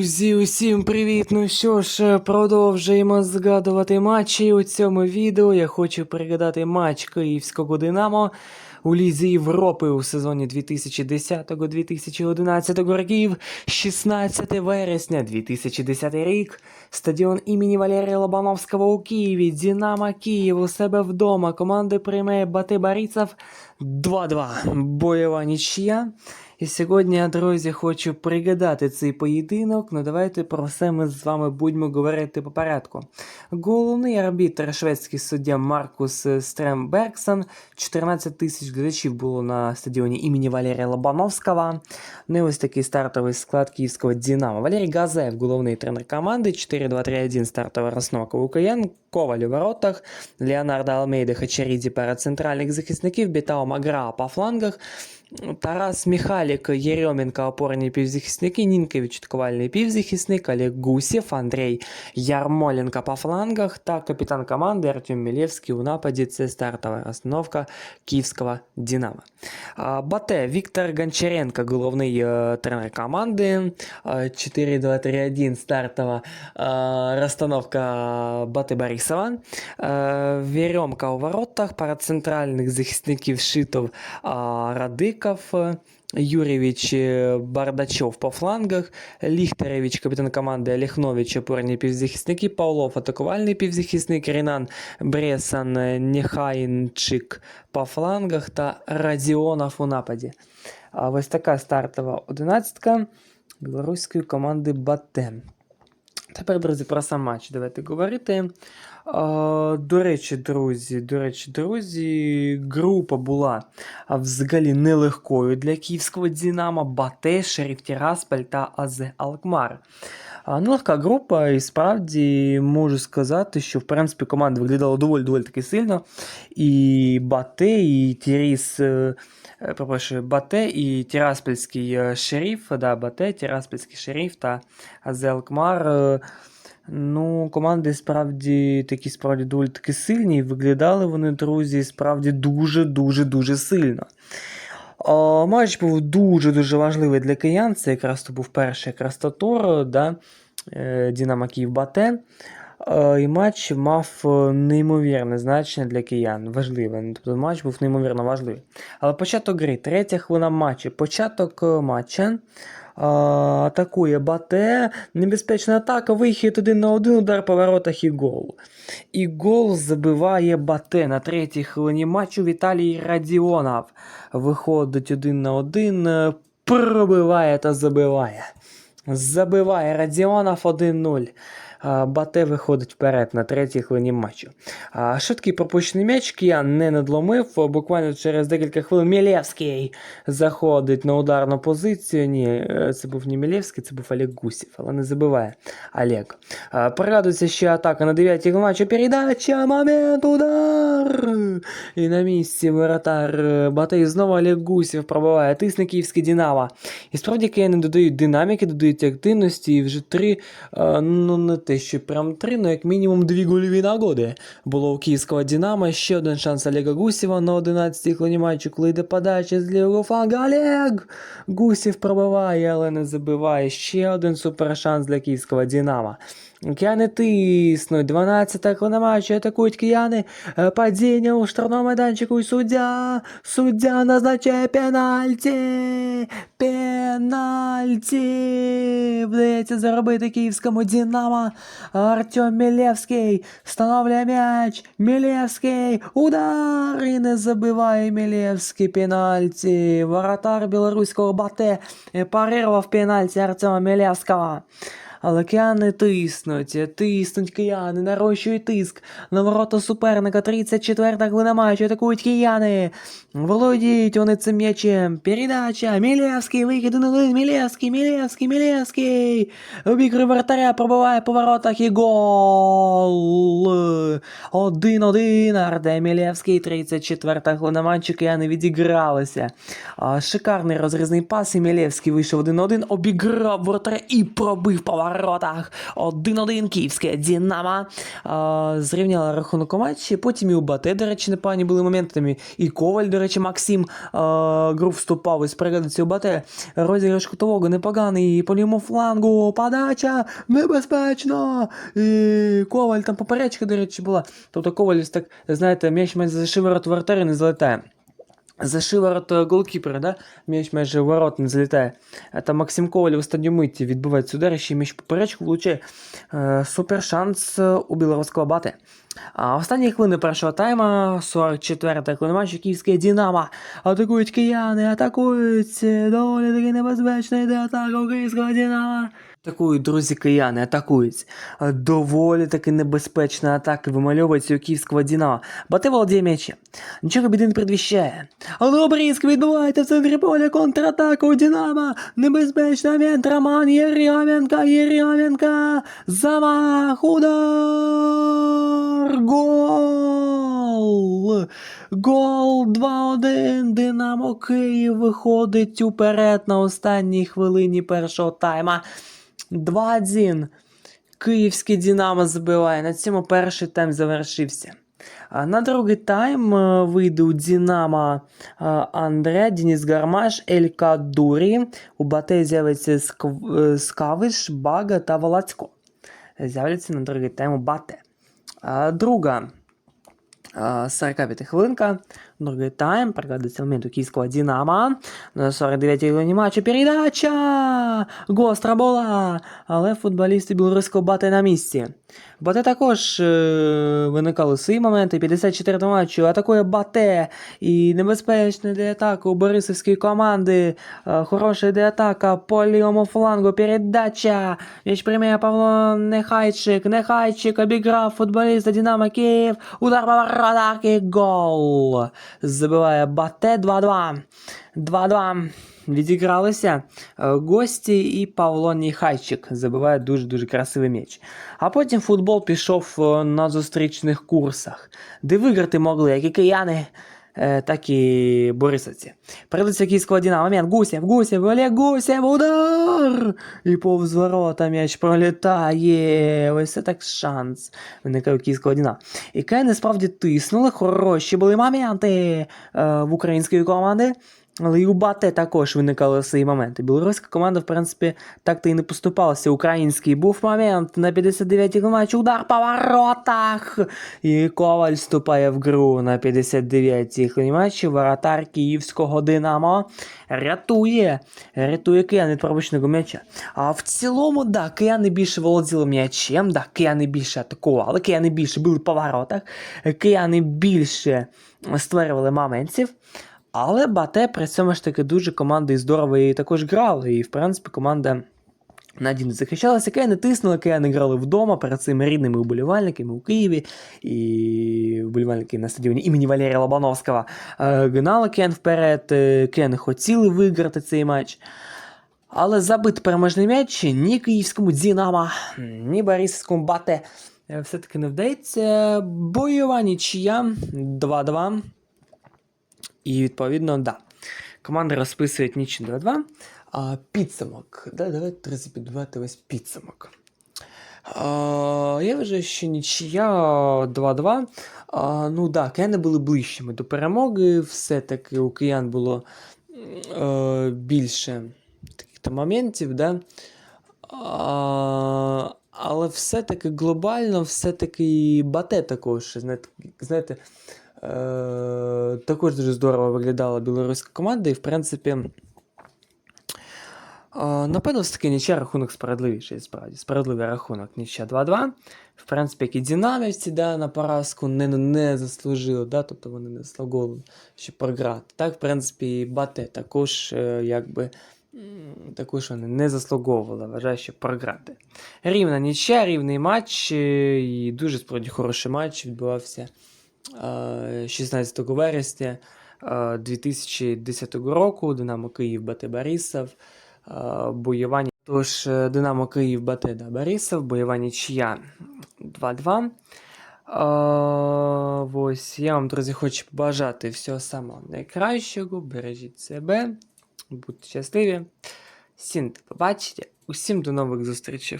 Друзі, усім привіт! Ну що ж, продовжуємо згадувати матчі. У цьому відео я хочу пригадати матч Київського Динамо у Лізі Європи у сезоні 2010-2011 років, 16 вересня 2010 рік, стадіон імені Валерія Лобановського у Києві, Динамо Київ у себе вдома. Команди приймає Бати Борисов 2-2. Бойова нічия. І сьогодні, друзі, хочу пригадати цей поєдинок. Ну давайте про все ми з вами будемо говорити по порядку. Головний арбітр шведський суддя Маркус Стрембергсон. 14 тисяч глядачів було на стадіоні імені Валерія Лобановського. Ну і ось такий стартовий склад київського Динамо. Валерій Газаєв, головний тренер команди. 4-2-3-1 стартова розновка Лукаян. Коваль у воротах, Леонардо Алмейда Хачаріді перед центральних захисників, Бітао Магра по флангах, Тарас Міхалік, Єрьоменко, опорні півзахисники, Нінкевич, ковальний півзахисник, Олег Гусєв, Андрій Ярмоленко по флангах та капітан команди Артем Мілєвський у нападі. Це стартова розстановка київського Динамо. Бате Віктор Гончаренко, головний е, тренер команди. 4-2-3-1 стартова розстановка Бате Борисова. Веремка у воротах, парацентральних захисників Шитов Радиков. Юрійович е, Бардачов по флангах, Ліхтеревич, капітан команди Олехнович, опорні півзахисники, Павлов, атакувальний півзахисник, Рінан Бресан, е, Нехайнчик по флангах та Радіонов у нападі. А ось така стартова одинадцятка білоруської команди Батен. Тепер, друзі, про сам матч давайте говорити. До речі, друзі, до речі, друзі, група була взагалі нелегкою для київського Динамо, Бате, Шериф Тірасполь та АЗ Алкмар. Нелегка група, і справді можу сказати, що в принципі команда виглядала доволі доволі таки сильно. І Бате, і Тіріс. е, е, Бате і Тираспольський е, шериф, да, Бате, Тираспольський шериф та АЗ Алкмар. Ну, команди справді такі справді доволі таки сильні, і виглядали вони, друзі, справді дуже-дуже дуже сильно. О, матч був дуже-дуже важливий для киян. Це якраз то був перший якраз то тур, да, е, Динамо Київ Бате. І матч мав е, неймовірне значення для киян. Важливе. Ну, Тобто матч був неймовірно важливий. Але початок гри, третя хвилина матчу. Початок е, матча. А, атакує Бате, небезпечна атака, вихід один на один, удар по воротах і гол. І гол забиває Бате на третій хвилині матчу Віталій Радіонов. Виходить один на один, пробиває та забиває. Забиває Радіонов 1-0. Бате виходить вперед на третій хвилині матчу. Швидкий пропущений м'яч Кіян не надломив. Буквально через декілька хвилин Мілєвський заходить на ударну позицію. Ні, е, це був не Мілєвський, це був Олег Гусів, але не забиває Олег. А, Пригадується ще атака на 9-й матчу. Передача, момент, удар! І на місці воротар Батей знову Олег Гусєв пробиває. Тисне київське Динамо. І справді кияни додають динаміки, додають активності, і вже три, е, ну не те, що прям три, ну як мінімум дві гольові нагоди було у київського Динамо. Ще один шанс Олега Гусєва на 11-й хвилині матчу, коли йде подача з лівого фланга. Олег! Гусєв пробиває, але не забиває. Ще один супершанс для київського Динамо. Кияни тиснуть. 12 хвилина матчу атакують кияни. Е, Падіння у штрафному майданчику і суддя. Суддя назначає пенальті. Пенальті. Вдається заробити київському Динамо. Артем Мілєвський встановлює м'яч. Мілєвський. Удар. І не забиває Мілєвський пенальті. Воротар білоруського Бате е, парирував пенальті Артема Мілєвського. Але кияни тиснуть, тиснуть кияни, нарощують тиск. На ворота суперника 34-та хвилина матчу атакують кияни. Володіють вони цим м'ячем. Передача. Мілєвський, вихід на один. Мілєвський, Мілєвський, Мілєвський. Обігрує вратаря, пробиває по воротах і гол. Один-один. Артем Мілєвський, 34-та хвилина матчу, кияни відігралися. Шикарний розрізний пас, і Мілєвський вийшов один на один, обіграв вратаря і пробив по воротах. воротах. 1-1 київське Дінамо. А, зрівняла рахунок у матчі. Потім і у Бате, до речі, непогані були моментами. І Коваль, до речі, Максим а, гру вступав із пригодиться у Бате. Розіграш кутового непоганий. По лівому флангу. Подача небезпечно. І Коваль там поперечка, до речі, була. Тобто Коваль так, знаєте, м'яч за шиворот воротаря не залетає. За шиворот е, голкіпера, да? М'яч майже в ворот не залітає. А Максим Коваль в останню миті відбувається удар, ще м'яч поперечку влучає. Е, супер шанс е, у білоруського бати. А останні хвилини першого тайма, 44-та хвилина матчу, київське Дінамо. Атакують кияни, атакують. Доволі таки небезпечна йде атака у київського Дінамо. Атакують, друзі, кияни, атакують. Е, Доволі таки небезпечна атака вимальовується у київського Дінамо. Бате володіє м'ячем. Нічого біди не предвіщає. Але обрізки відбувається в центрі поля контратака у Динамо. Небезпечний момент. Роман Єрьоменко, Єрьоменко. Замах, удар. Гол. Гол 2-1. Динамо Київ виходить уперед на останній хвилині першого тайма. 2-1. Київське Динамо забиває. На цьому перший тайм завершився. На другий тайм е, вийде у Динамо е, Андре, Денис Гармаш, Ель Кадурі. У Бате з'явиться е, Скавиш, Бага та Волацько. З'являться на другий тайм у Бате. Друга 45 хвилинка. Другий тайм. Пригадується момент у київського Динамо. На 49 хвилині матчу передача! Гостра була! Але футболісти білоруського Бате на місці. Бате також е, виникали свої моменти. 54 матчу атакує Бате. І небезпечна йде атака у Борисовської команди. Е, хороша йде атака по лівому флангу. Передача. М'яч приймає Павло Нехайчик. Нехайчик обіграв футболіста Динамо Київ. Удар по воротах і гол. Забиває Бате 2-2. 2-2. Відігралися е, гості і Павло Ніхайчик забиває дуже-дуже красивий м'яч. А потім футбол пішов е, на зустрічних курсах, де виграти могли як і кияни, е, так і борисовці. Придеться київського Динамо. Момент. Гусєв, Гусєв, Олег Гусєв, удар! І повз ворота м'яч пролітає. Ось це так шанс. Виникає київського Динамо. І кияни справді тиснули, хороші були моменти е, в української команди. Але і у Бате також виникали свої моменти. Білоруська команда, в принципі, так то і не поступалася. Український був момент на 59-й матчі. Удар по воротах. І Коваль вступає в гру на 59-й матчі. Воротар київського Динамо рятує. Рятує киян від пропущеного м'яча. А в цілому, да, кияни більше володіли м'ячем, да, кияни більше атакували, кияни більше били по воротах, кияни більше створювали моментів. Але Бате при цьому ж таки дуже команда і здорово і також грали. І в принципі команда надійно захищалася, кияни тиснули, кияни грали вдома перед цими рідними уболівальниками у Києві і вболівальники на стадіоні імені Валерія Лобановського е, гнали киян вперед, е, кияни хотіли виграти цей матч. Але забити переможний м'яч ні київському Динамо, ні Борисівському Бате е, все-таки не вдається. Бойова нічия 2-2. І відповідно, да. Команда розписує ніч 2-2. А підсумок. Да, давайте підбивати ось підсумок. А, я вважаю, що нічия 2-2. А, ну так, да, кияни були ближчими до перемоги. Все-таки у киян було е, більше таких моментів, да? А, але все-таки глобально, все-таки бате також. Знаєте, також дуже здорово виглядала білоруська команда, і в принципі. Е, напевно, все таки нічия рахунок справедливіший, справді. Справедливий рахунок нічия 2-2. В принципі, як і динамівці да, на поразку не, не заслужили, да, тобто вони не заслуговували, щоб програти. Так, в принципі, і Бате також, е, якби. Також вони не заслуговували, вважаю, щоб програти. Рівна нічия, рівний матч, е, і дуже справді хороший матч відбувався. Е, 16 вересня е, 2010 року Динамо Київ БТ Борисов. е, Бойова Тож е, Динамо Київ БТ да, Борисов, бойова нічия 2-2. Е, Ось я вам, друзі, хочу побажати всього самого найкращого. Бережіть себе, будьте щасливі. Всім побачення. Усім до нових зустрічей.